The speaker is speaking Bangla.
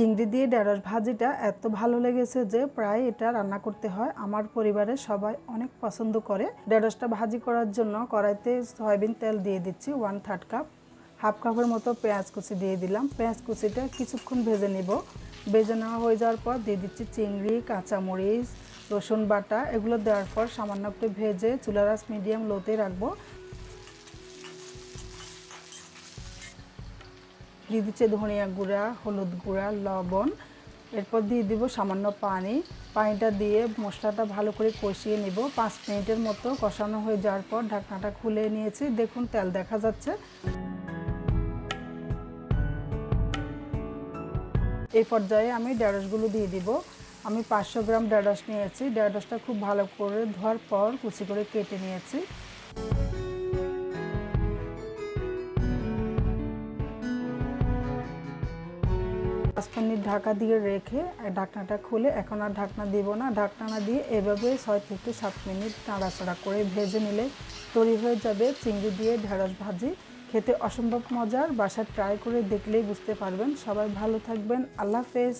চিংড়ি দিয়ে ঢেঁড়স ভাজিটা এত ভালো লেগেছে যে প্রায় এটা রান্না করতে হয়। আমার পরিবারের সবাই অনেক পছন্দ করে। ঢেঁড়সটা ভাজি করার জন্য কড়াইতে সয়াবিন তেল দিয়ে দিচ্ছি ওয়ান থার্ড কাপ হাফ কাপের মতো পেঁয়াজ কুচি দিয়ে দিলাম। পেঁয়াজ কুচিটা কিছুক্ষণ ভেজে নিব। ভেজে নেওয়া হয়ে যাওয়ার পর দিয়ে দিচ্ছি চিংড়ি, কাঁচামরিচ, রসুন বাটা। এগুলো দেওয়ার পর সামান্য একটু ভেজে চুলারাস মিডিয়াম লোতে রাখব। দিয়ে দিচ্ছে ধনিয়া গুঁড়া, হলুদ গুঁড়া, লবণ। এরপর দিয়ে দিব সামান্য পানি। পানিটা দিয়ে মশলাটা ভালো করে কষিয়ে নিব। পাঁচ মিনিটের মতো কষানো হয়ে যাওয়ার পর ঢাকনাটা খুলে নিয়েছি। দেখুন, তেল দেখা যাচ্ছে। এই পর্যায়ে আমি ঢেঁড়সগুলো দিয়ে দিব। আমি পাঁচশো গ্রাম ঢেঁড়স নিয়েছি। ঢেঁড়সটা খুব ভালো করে ধোয়ার পর কুচি করে কেটে নিয়েছি। পাঁচ মিনিট ঢাকা দিয়ে রেখে ঢাকনাটা খুলে, এখন আর ঢাকনা দিব না। ঢাকনা না দিয়ে এভাবে ছয় থেকে সাত মিনিট নাড়াচাড়া করে ভেজে নিলে তৈরি হয়ে যাবে চিংড়ি দিয়ে ঢেঁড়স ভাজি। খেতে অসম্ভব মজার, বাসায় ট্রাই করে দেখলেই বুঝতে পারবেন। সবাই ভালো থাকবেন। আল্লাহ হাফেজ।